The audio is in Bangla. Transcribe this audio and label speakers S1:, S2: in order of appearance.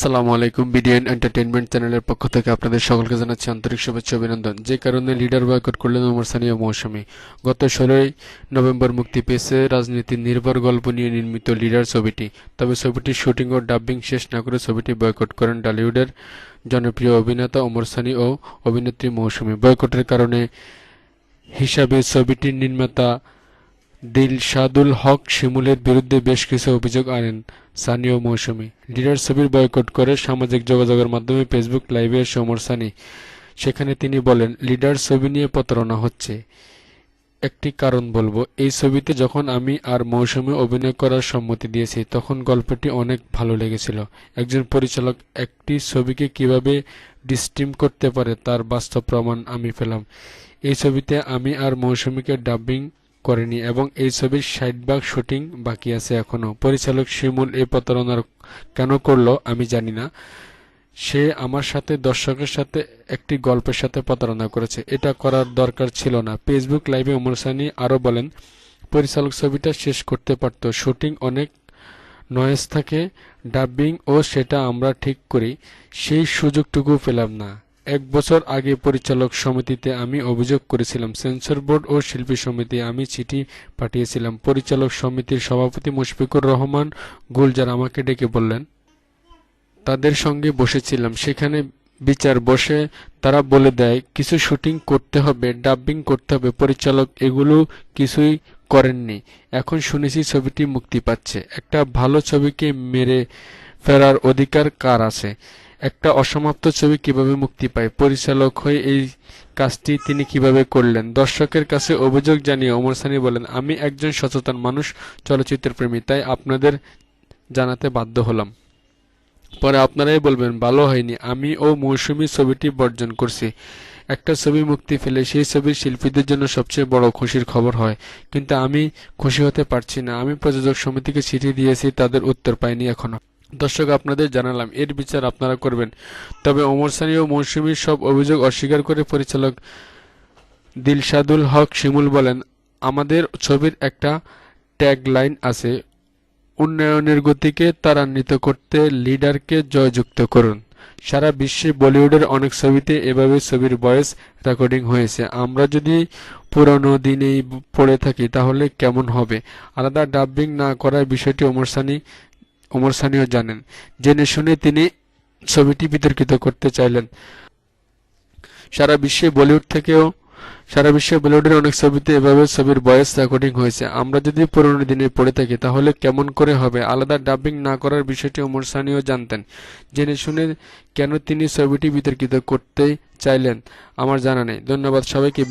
S1: আসসালামু আলাইকুম, বিডিএন এন্টারটেইনমেন্ট চ্যানেলের পক্ষ থেকে আপনাদের সকলকে জানাচ্ছি আন্তরিক শুভেচ্ছা অভিনন্দন। যে কারণে লিডার বয়কট করলেন ওমর সানি ও মৌসুমী। গত ষোলোই নভেম্বর মুক্তি পেয়েছে রাজনীতির নির্ভর গল্প নিয়ে নির্মিত লিডার ছবিটি। তবে ছবিটির শুটিং ও ডাব্বিং শেষ না করে ছবিটি বয়কট করেন টলিউডের জনপ্রিয় অভিনেতা ওমর সানি ও অভিনেত্রী মৌসুমী। বয়কটের কারণে হিসাবে ছবিটির নির্মাতা দিলশাদুল হক শিমুলের বিরুদ্ধে বেশ কিছু অভিযোগ আনেন সানি ও মৌসুমী। লিডার ছবির বয়কট করে সামাজিক যোগাযোগের মাধ্যমে ফেসবুক লাইভে এসে ওমর সানি। সেখানে তিনি বলেন, লিডার ছবি নিয়ে প্রতারণা হচ্ছে। একটি কারণ বলব, এই ছবিতে যখন আমি আর মৌসুমী অভিনয় করার সম্মতি দিয়েছি, তখন গল্পটি অনেক ভালো লেগেছিল। একজন পরিচালক একটি ছবিকে কীভাবে ডিস্টিম করতে পারে তার বাস্তব প্রমাণ আমি পেলাম। এই ছবিতে আমি আর মৌসুমীকে ডাবিং করেনি এবং এই ছবির ষাট ভাগ শুটিং বাকি আছে এখনও। পরিচালক শিমুল এই প্রতারণার কেন করল আমি জানি না। সে আমার সাথে দর্শকের সাথে একটি গল্পের সাথে প্রতারণা করেছে। এটা করার দরকার ছিল না। ফেসবুক লাইভে ওমর সানি আরও বলেন, পরিচালক ছবিটা শেষ করতে পারত। শুটিং অনেক নয়েজ থাকে, ডাবিং ও সেটা আমরা ঠিক করি। সেই সুযোগটুকু পেলাম না। এক বছর আগে পরিচালক সমিতিতে আমি অভিযোগ করেছিলাম, সেন্সর বোর্ড ও শিল্পী সমিতি আমি চিঠি পাঠিয়েছিলাম। পরিচালক সমিতির সভাপতি মুশফিকুর রহমান গুলজার আমাকে ডেকে বললেন, তাদের সঙ্গে বসেছিলাম। সেখানে বিচার বসে তারা বলে দেয়, কিছু শুটিং করতে হবে ডাবিং করতে হবে। পরিচালক এগুলো কিছুই করেননি। এখন শুনেছি ছবিটি মুক্তি পাচ্ছে। একটা ভালো ছবিকে মেরে ফেরার অধিকার কার আছে? একটা অসমাপ্ত ছবি কীভাবে মুক্তি পায়? পরিচালক হয়ে এই কাজটি তিনি কীভাবে করলেন? দর্শকের কাছে অভিযোগ জানিয়ে ওমর সানি বলেন, আমি একজন সচেতন মানুষ চলচ্চিত্র প্রেমী, তাই আপনাদের জানাতে বাধ্য হলাম। পরে আপনারাই বলবেন, ভালো হয়নি। আমি ও মৌসুমী ছবিটি বর্জন করছি। একটা ছবি মুক্তি পেলে সেই ছবির শিল্পীদের জন্য সবচেয়ে বড় খুশির খবর হয়। কিন্তু আমি খুশি হতে পারছি না। আমি প্রযোজক সমিতিকে চিঠি দিয়েছি, তাদের উত্তর পাইনি এখনও। দর্শক, আপনাদের জানালাম, এর বিচার আপনারা করবেন। তবে ওমর সানি ও মৌসুমীর সব অভিযোগ অস্বীকার করে পরিচালক দিলশাদুল হক শিমুল বলেন, আমাদের ছবির একটা ট্যাগলাইন আছে, উন্নয়নের গতিকে ত্বরান্বিত করতে লিডারকে জয়যুক্ত করুন। সারা বিশ্বে বলিউডের অনেক ছবিতে এভাবে ছবির ভয়েস রেকর্ডিং হয়েছে। আমরা যদি পুরনো দিনেই পড়ে থাকি, তাহলে কেমন হবে? আলাদা ডাবিং না করার বিষয়টি ওমর সানি ওমর সানিও জানেন। জেনে শুনে তিনি ছবিটি বিতর্কিত করতে চাইলেন। সারা বিশ্বে বলিউড থেকেও সারা বিশ্বে বলিউডের অনেক ছবিতে এভাবে ছবির বয়স রেকর্ডিং হয়েছে। আমরা যদি পুরনো দিনে পড়ে থাকি, তাহলে কেমন করে হবে? আলাদা ডাবিং না করার বিষয়টি ওমর সানিও জানতেন। জেনে শুনে কেন তিনি ছবিটি বিতর্কিত করতে চাইলেন, আমার জানা নেই। ধন্যবাদ সবাইকে।